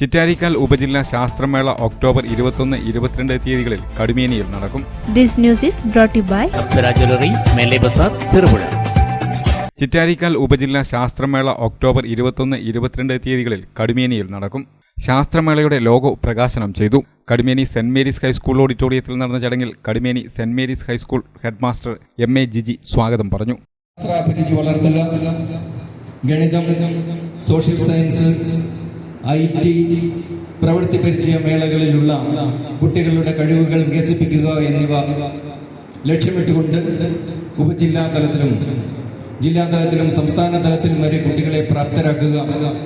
ചിറ്റാരിക്കാൽ ഉപജില്ലാ ശാസ്ത്രമേള ഒക്ടോബർ ഇരുപത്തൊന്ന് ഇരുപത്തിരണ്ട് തീയതികളിൽ കടുമേനിയിൽ നടക്കും. This news is brought to you by Apsara jewellery മെല്ലെ ബസാർ ചെറുപുഴ. ചിറ്റാരിക്കാൽ ഉപജില്ലാ ശാസ്ത്രമേള ഒക്ടോബർ ഇരുപത്തൊന്ന് ഇരുപത്തിരണ്ട് തീയതികളിൽ കടുമേനിയിൽ നടക്കും. ശാസ്ത്രമേളയുടെ ലോഗോ പ്രകാശനം ചെയ്തു. കടുമേനി സെന്റ് മേരീസ് ഹൈസ്കൂൾ ഓഡിറ്റോറിയത്തിൽ നടന്ന ചടങ്ങിൽ Kadumeni saint Mary's high school headmaster M A Jiji സ്വാഗതം പറഞ്ഞു. വളർത്തുക. ഗണിതം സോഷ്യൽ സയൻസ് ഐ ടി പ്രവൃത്തി പരിചയ മേളകളിലുള്ള കുട്ടികളുടെ കഴിവുകൾ വികസിപ്പിക്കുക എന്നിവ ലക്ഷ്യമിട്ടുകൊണ്ട് ഉപജില്ലാ തലത്തിലും ജില്ലാ തലത്തിലും സംസ്ഥാന തലത്തിലും വരെ കുട്ടികളെ പ്രാപ്തരാക്കുക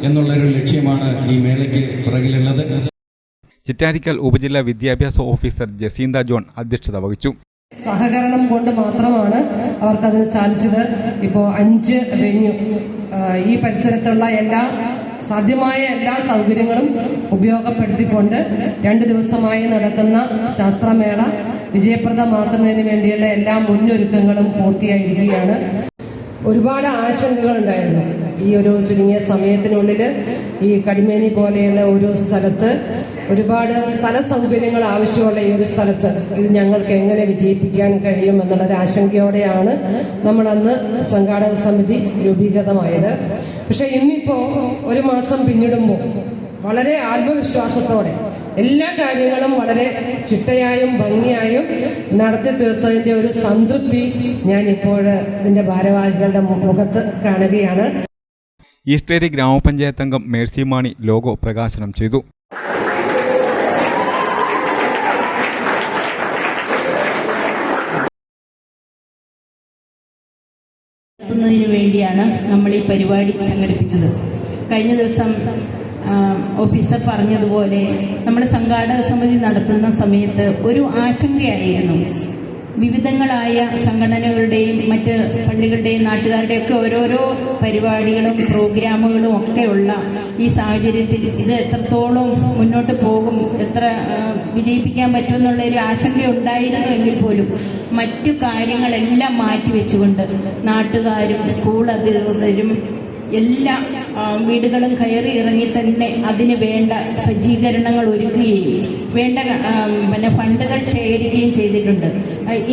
എന്നുള്ളൊരു ലക്ഷ്യമാണ് ഈ മേളയ്ക്ക് പിറകിലുള്ളത്. ചിറ്റാരിക്കൽ ഉപജില്ലാ വിദ്യാഭ്യാസ ഓഫീസർ ജസീന്ത ജോൺ അധ്യക്ഷത വഹിച്ചു. സഹകരണം കൊണ്ട് മാത്രമാണ് അവർക്കതിന് സാധിച്ചത്. ഇപ്പോൾ അഞ്ച് വെന്യു ഈ പരിസരത്തുള്ള എല്ലാ സാധ്യമായ എല്ലാ സൗകര്യങ്ങളും ഉപയോഗപ്പെടുത്തിക്കൊണ്ട് രണ്ട് ദിവസമായി നടക്കുന്ന ശാസ്ത്രമേള വിജയപ്രദമാക്കുന്നതിന് വേണ്ടിയുള്ള എല്ലാ മുന്നൊരുക്കങ്ങളും പൂർത്തിയായിരിക്കുകയാണ്. ഒരുപാട് ആശങ്കകൾ ഉണ്ടായിരുന്നു. ഈ ഒരു ചുരുങ്ങിയ സമയത്തിനുള്ളിൽ ഈ കടിമേനി പോലെയുള്ള ഒരു സ്ഥലത്ത് ഒരുപാട് സ്ഥല സൗകര്യങ്ങൾ ആവശ്യമുള്ള ഈ ഒരു സ്ഥലത്ത് ഇത് ഞങ്ങൾക്ക് എങ്ങനെ വിജയിപ്പിക്കാൻ കഴിയും എന്നുള്ളൊരു ആശങ്കയോടെയാണ് നമ്മൾ അന്ന് സംഘാടക സമിതി രൂപീകൃതമായത്. പക്ഷെ ഇന്നിപ്പോ ഒരു മാസം പിന്നിടുമ്പോൾ വളരെ ആത്മവിശ്വാസത്തോടെ എല്ലാ കാര്യങ്ങളും വളരെ ചിട്ടയായും ഭംഗിയായും നടത്തി തീർത്തതിന്റെ ഒരു സംതൃപ്തി ഞാൻ ഇപ്പോൾ ഇതിന്റെ ഭാരവാഹികളുടെ മുഖത്ത് കാണുകയാണ്. ഈസ്റ്റേരി ഗ്രാമപഞ്ചായത്ത് അംഗം മേഴ്സി മാണി ലോഗോ പ്രകാശനം ചെയ്തു. നടത്തുന്നതിന് വേണ്ടിയാണ് നമ്മൾ ഈ പരിപാടി സംഘടിപ്പിച്ചത്. കഴിഞ്ഞ ദിവസം ഓഫീസർ പറഞ്ഞതുപോലെ നമ്മൾ സംഘാടക സമിതി നടത്തുന്ന സമയത്ത് ഒരു ആശങ്കയായിരുന്നു. വിവിധങ്ങളായ സംഘടനകളുടെയും മറ്റ് പള്ളികളുടെയും നാട്ടുകാരുടെയൊക്കെ ഓരോരോ പരിപാടികളും പ്രോഗ്രാമുകളും ഒക്കെയുള്ള ഈ സാഹചര്യത്തിൽ ഇത് എത്രത്തോളം മുന്നോട്ട് പോകും എത്ര വിജയിപ്പിക്കാൻ പറ്റുമെന്നുള്ളൊരു ആശങ്ക ഉണ്ടായിരുന്നു എങ്കിൽ പോലും മറ്റു കാര്യങ്ങളെല്ലാം മാറ്റിവെച്ചുകൊണ്ട് നാട്ടുകാരും സ്കൂൾ അധികൃതരും എല്ലാ വീടുകളും കയറി ഇറങ്ങി തന്നെ അതിന് വേണ്ട സജ്ജീകരണങ്ങൾ ഒരുക്കുകയും വേണ്ട പിന്നെ ഫണ്ടുകൾ ശേഖരിക്കുകയും ചെയ്തിട്ടുണ്ട്.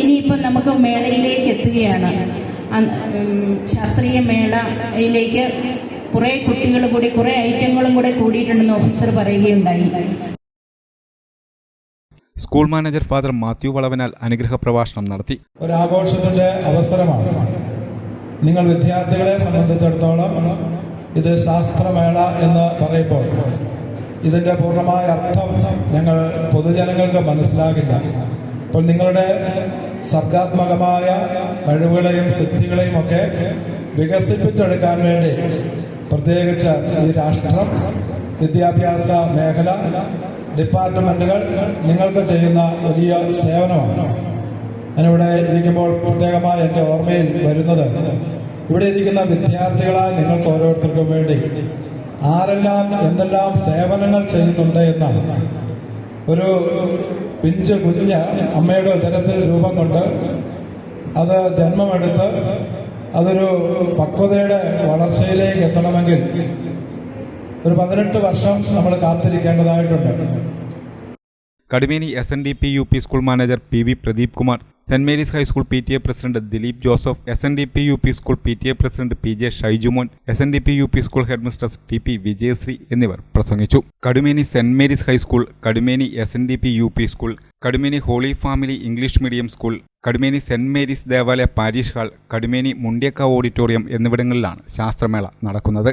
ഇനിയിപ്പം ഇനിയിപ്പോൾ നമുക്ക് മേളയിലേക്ക് എത്തുകയാണ്. ശാസ്ത്രീയ മേളയിലേക്ക് കുറേ കുട്ടികൾ കൂടി കുറേ ഐറ്റങ്ങളും കൂടെ കൂടിയിട്ടുണ്ടെന്ന് ഓഫീസർ പറയുകയുണ്ടായി. School manager father Mathew Valavanal അനുഗ്രഹ പ്രഭാഷണം നടത്തി. ഒരു ആഘോഷത്തിന്റെ അവസരമാണ്. നിങ്ങൾ വിദ്യാർത്ഥികളെ സംബന്ധിച്ചിടത്തോളം ഇത് ശാസ്ത്രമേള എന്ന് പറയുമ്പോൾ ഇതിന്റെ പൂർണമായ അർത്ഥം ഞങ്ങൾ പൊതുജനങ്ങൾക്ക് മനസ്സിലാകില്ല. അപ്പോൾ നിങ്ങളുടെ സർഗാത്മകമായ കഴിവുകളെയും സിദ്ധികളെയും ഒക്കെ വികസിപ്പിച്ചെടുക്കാൻ വേണ്ടി പ്രത്യേകിച്ച് ഈ രാഷ്ട്രം വിദ്യാഭ്യാസ മേഖല ഡിപ്പാർട്ട്മെന്റുകൾ നിങ്ങൾക്ക് ചെയ്യുന്ന വലിയ സേവനമാണ്. ഞാനിവിടെ ഇരിക്കുമ്പോൾ പ്രത്യേകമായി എന്റെ ഓർമ്മയിൽ വരുന്നത് ഇവിടെ ഇരിക്കുന്ന വിദ്യാർത്ഥികളായ നിങ്ങൾക്ക് ഓരോരുത്തർക്കും വേണ്ടി ആരെല്ലാം എന്തെല്ലാം സേവനങ്ങൾ ചെയ്യുന്നുണ്ട് എന്നാണ് ഒരു പിഞ്ച് കുഞ്ഞ് അമ്മയുടെ ഉദരത്തിൽ രൂപം കൊണ്ട് അത് ജന്മമെടുത്ത് അതൊരു പക്വതയുടെ വളർച്ചയിലേക്ക് എത്തണമെങ്കിൽ ഒരു പതിനെട്ട് വർഷം നമ്മൾ കാത്തിരിക്കേണ്ടതായിട്ടുണ്ട്. Kadumeni S N D P U P school manager P V Pradeep Kumar saint Mary's high school P T A president Dileep Joseph S N D P U P school P T A president P J Shaijumon S N D P U P school headmistress T P Vijayasree എന്നിവർ പ്രസംഗിച്ചു. Kadumeni saint Mary's high school Kadumeni S N D P U P school Kadumeni holy family English medium school Kadumeni saint Mary's ദേവാലയ parish hall Kadumeni Mundiyakavu auditorium എന്നിവിടങ്ങളിലാണ് ശാസ്ത്രമേള നടക്കുന്നത്.